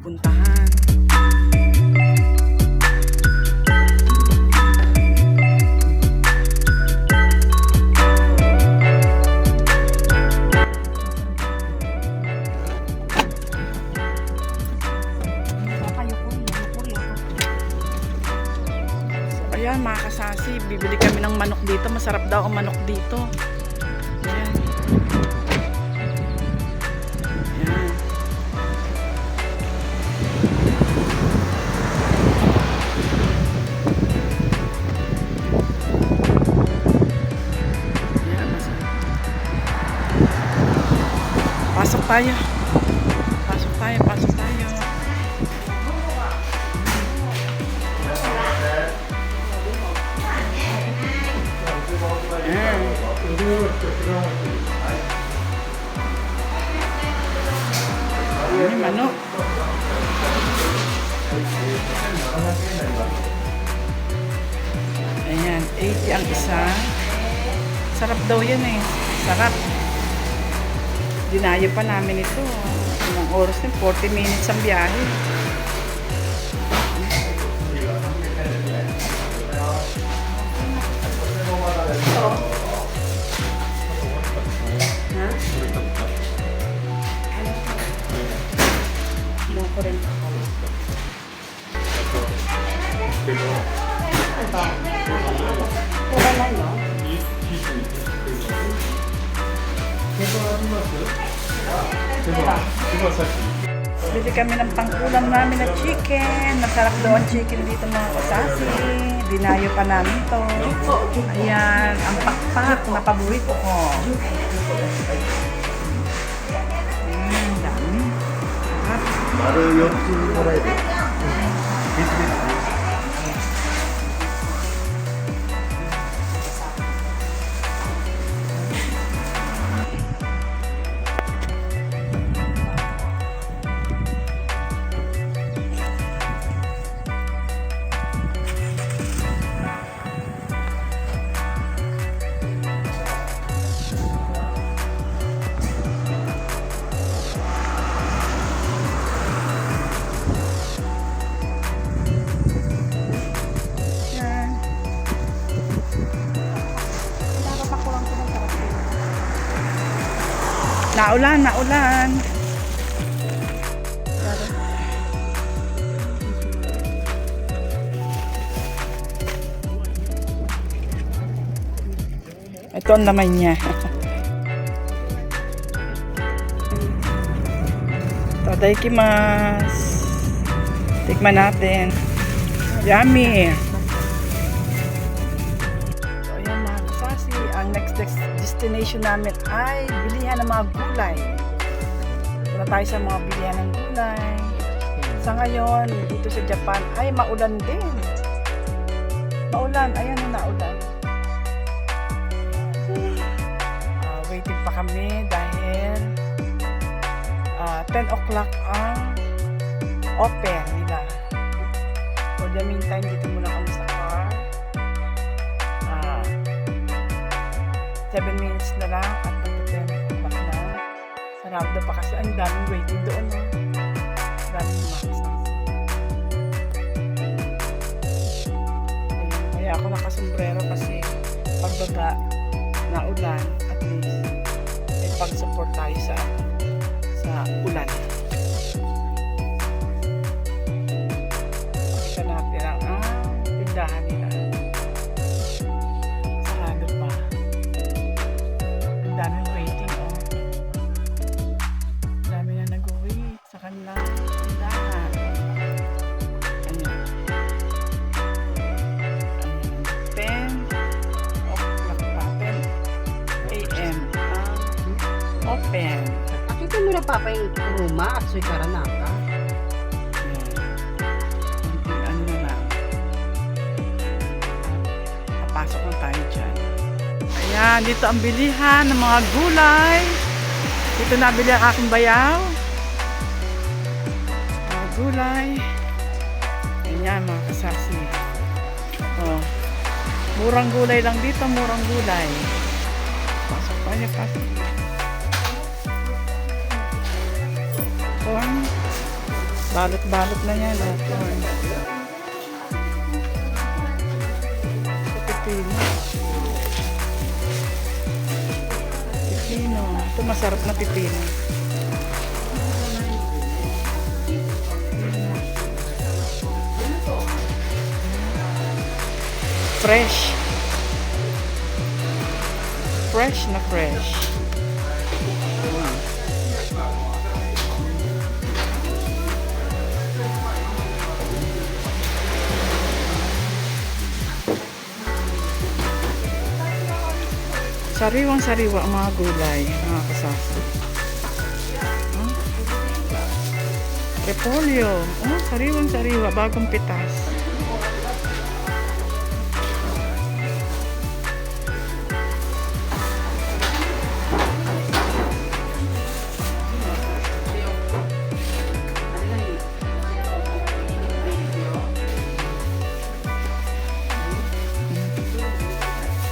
So, ayan mga kasasi, bibili kami ng manok dito. Masarap daw ang manok dito. Pasok tayo. Pasok tayo, pasok tayo. Ayan. Ayan, manok. Ayan, 80 ang isa. Sarap daw yan eh. Sarap. Dinayo pa namin ito. Ilang oras din? 40 minutes ang biyahe. Ko rin ako. Wala Bili kami ng pangkulang namin na chicken. Masarap ang chicken dito mga kasasi. Dinayo pa namin to. Ayan, ang pakpak na paborito ko. Ayan, dami. Sarap. Naulan, naulan. Ito ang laman niya. Tadaikimasu. Tikman natin. Yummy! Ang next des- destination namin ay bilihan ng mga gulay. Wala tayo sa mga bilihan ng gulay. Sa ngayon, dito sa Japan, ay maulan din. Maulan, ayan na naulan. Ah, waiting pa kami dahil ah, 10 o'clock ang open nila. For the meantime, 7 minutes na lang at magta 10 o'clock na. Sarado pa kasi ang daming waiting doon. No? Daming makasas. Ayun, Kaya ako nakasombrero kasi pagbaga na ulan at least may pag-support tayo sa sa ulan. Pakita natin ang ah, tindahan nila. Yung Roma at soy Karanaka. Ayan. Konting ano na lang. Papasok na tayo dyan. Ayan, dito ang bilihan ng mga gulay. Dito nabili ang aking bayaw. Mga gulay. Ayan, mga kasasi. Oh. Murang gulay lang dito, murang gulay. Pasok tayo, pasok. Corn. Balot-balot na yan. Oh, corn. Pipino. Pipino. Ito masarap na pipino. Fresh. Fresh na fresh. Sariwang sariwa ang mga gulay, mga kasasa. Repolyo. Oh, sariwang sariwa, bagong pitas.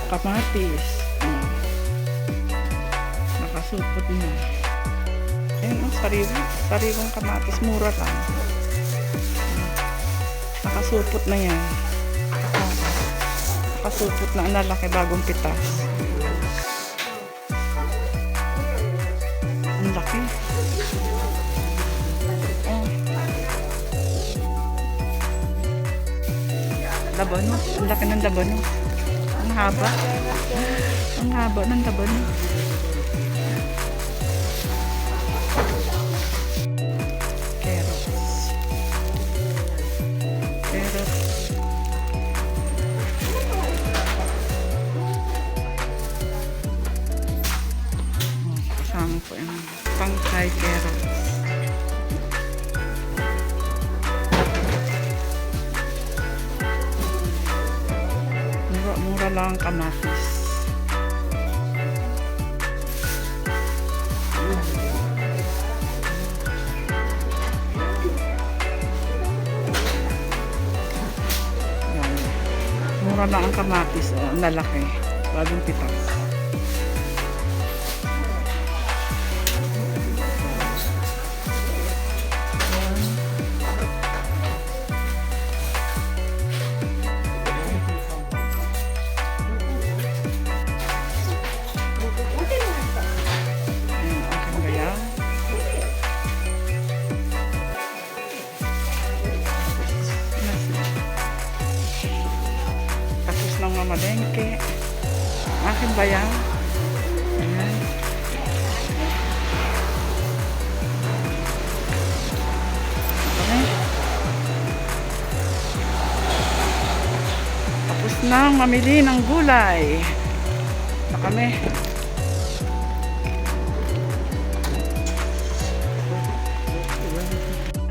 Kamatis. Nakasupot na. Ayun, oh, sariwa. Sariwang kamatis. Mura lang. Nakasupot na yan. Nakasupot na. Ang lalaki bagong pitas. Ang laki. Oh. Labano. Ang laki ng labano. Ang haba. Ang haba ng labano. Pangkay carrots. Mura, mura lang ang kamatis. Mura lang ang kamatis. Oh, ang lalaki. Bagong pitas. Tapos na mamili ng gulay. Na kami.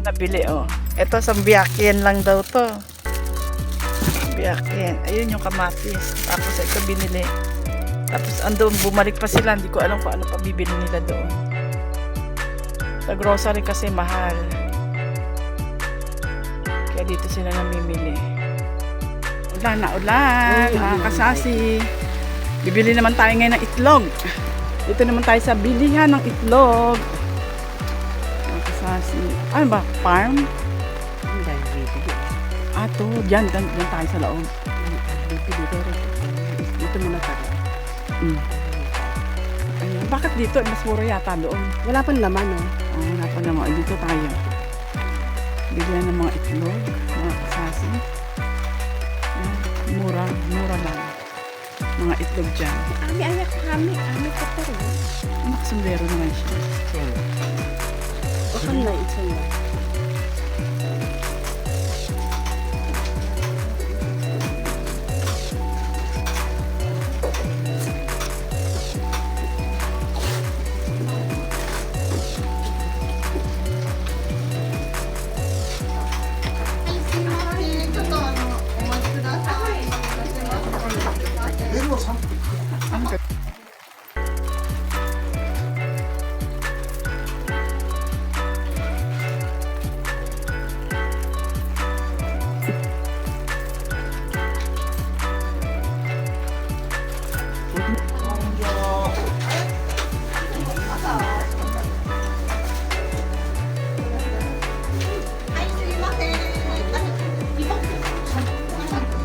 Nabili oh. Ito sa Biakien lang daw to. Biakien. Ayun yung kamatis. Tapos ito binili. Tapos andun bumalik pa sila. Hindi ko alam kung ano pa bibili nila doon. Sa grocery kasi mahal. Kaya dito sila namimili. Ulan na ulan. Mga kasasi. Bibili naman tayo ngayon ng itlog. Dito naman tayo sa bilihan ng itlog. Mga kasasi. Ano ba? Farm? Bibili. Ah, to. Diyan, diyan, diyan tayo sa loob. Dito muna tayo. Mm. Ayun. Bakit dito? Mas mura yata doon. Wala pang laman oh. Oh, wala pa naman. Dito tayo. Bigyan ng mga itlog, Mura, mura lang. Mga itlog dyan. Ami ayak kami, ami ko pero. Nakasundero naman siya. Okan na ito na.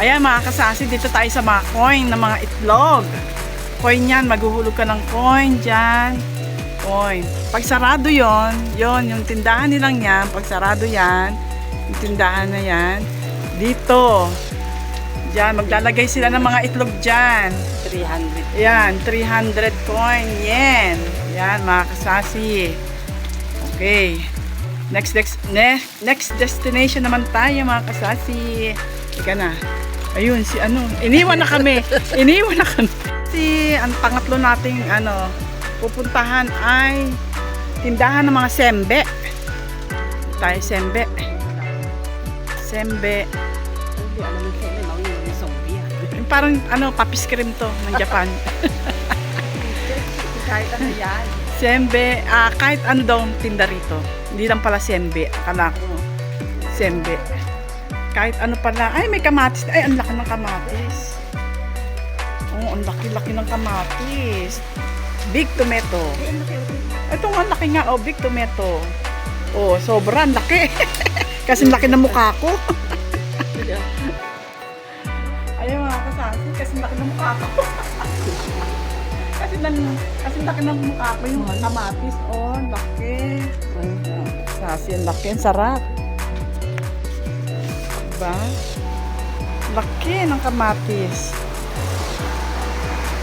Ayan mga kasasi, dito tayo sa mga coin ng mga itlog. Coin yan, maghuhulog ka ng coin dyan. Coin. Pag sarado yon, yon yung tindahan nilang yan, pag sarado yan, yung tindahan na yan, dito. Diyan, maglalagay sila ng mga itlog dyan. 300. Yan, 300 coin. Yen. Yan, mga kasasi. Okay. Next, next, next, next destination naman tayo, mga kasasi. Ika na. Ayun, si ano, iniwan na kami. iniwan na kami. Si, ang pangatlo nating, ano, pupuntahan ay tindahan ng mga sembe. Tayo sembe. Sembe. Mga yung Parang, ano, papis cream to ng Japan. Kahit ano yan. Sembe, ah, kahit ano daw tinda rito. Hindi lang pala sembe. Akala ko, sembe. Kahit ano pala. Ay, may kamatis. Ay, ang laki ng kamatis. Oo, ang laki-laki ng kamatis. Big tomato. Ito nga, laki nga. Oh, big tomato. Oh, sobra. Ang laki. Kasi laki ng mukha ko. Ayun mga kasasi. Kasi laki ng mukha ko. kasi, nan, kasi laki ng mukha ko yung kamatis. Oh, laki. Sasi, ang laki. Ang sarap. Diba? Laki ng kamatis.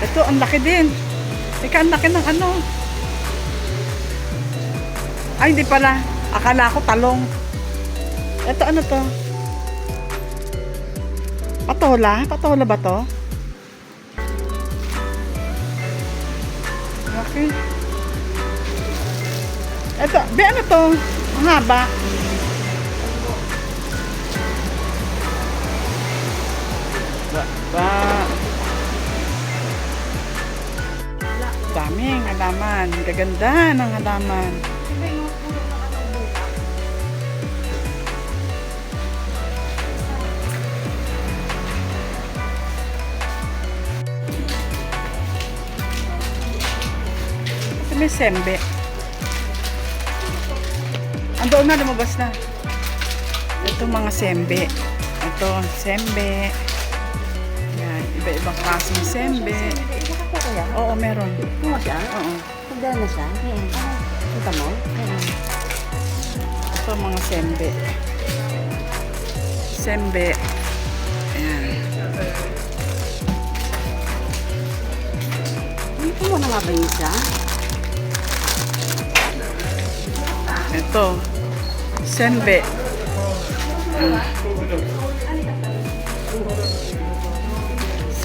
Ito, ang laki din. Ika, ang laki ng ano. Ay, hindi pala. Akala ko talong. Ito, ano to? Patola? Patola ba to? Laki. Ito, be ano to? Ang haba. Halaman. Gaganda ng halaman. Ito may sembe. Andoon na, lumabas na. Ito mga sembe. Ito, sembe. Yan, iba-ibang klaseng sembe. Nakaka yan. Oo, meron. Kumuha siya? Oo. Magdala na siya? Kita mo? Ito mga sembe. Sembe. Ayan. Dito mo na nga ba yun siya? Ito. Sembe. Mm.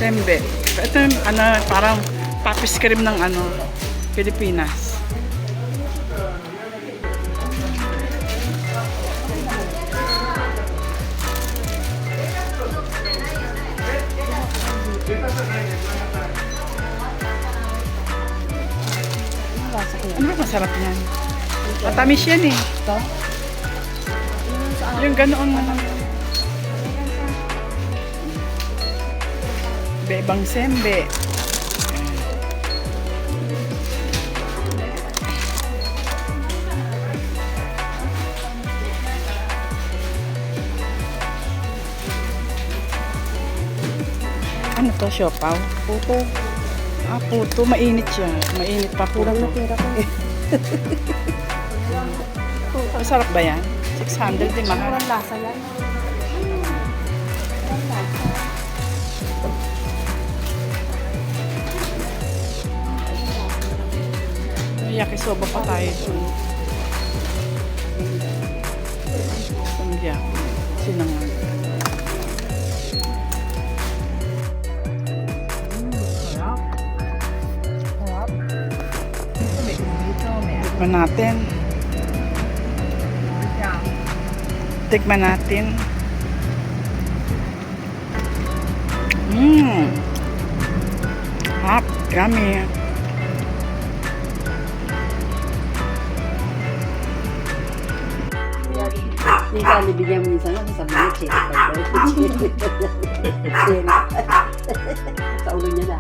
Sembe. Ito yung ano, parang papis cream ng ano, Pilipinas. Ano ba? Ano masarap yan? Matamis yan eh. Ito? Yung ganoon na Iba-ibang sembe. Ano to, siopaw? Puto. Ah, puto. Mainit siya. Mainit pa puto. Kurang na pera ko. Masarap ba yan? 600 din mahal. Kurang lasa yan. May yakisoba pa tayo dun. Sandya. Sinangan. Tikman natin. Tikman natin. Mmm. Hap. Yummy. Minsan, nibigyan mo minsan ako, sabi niya, check. Check. Sa ulo niya na.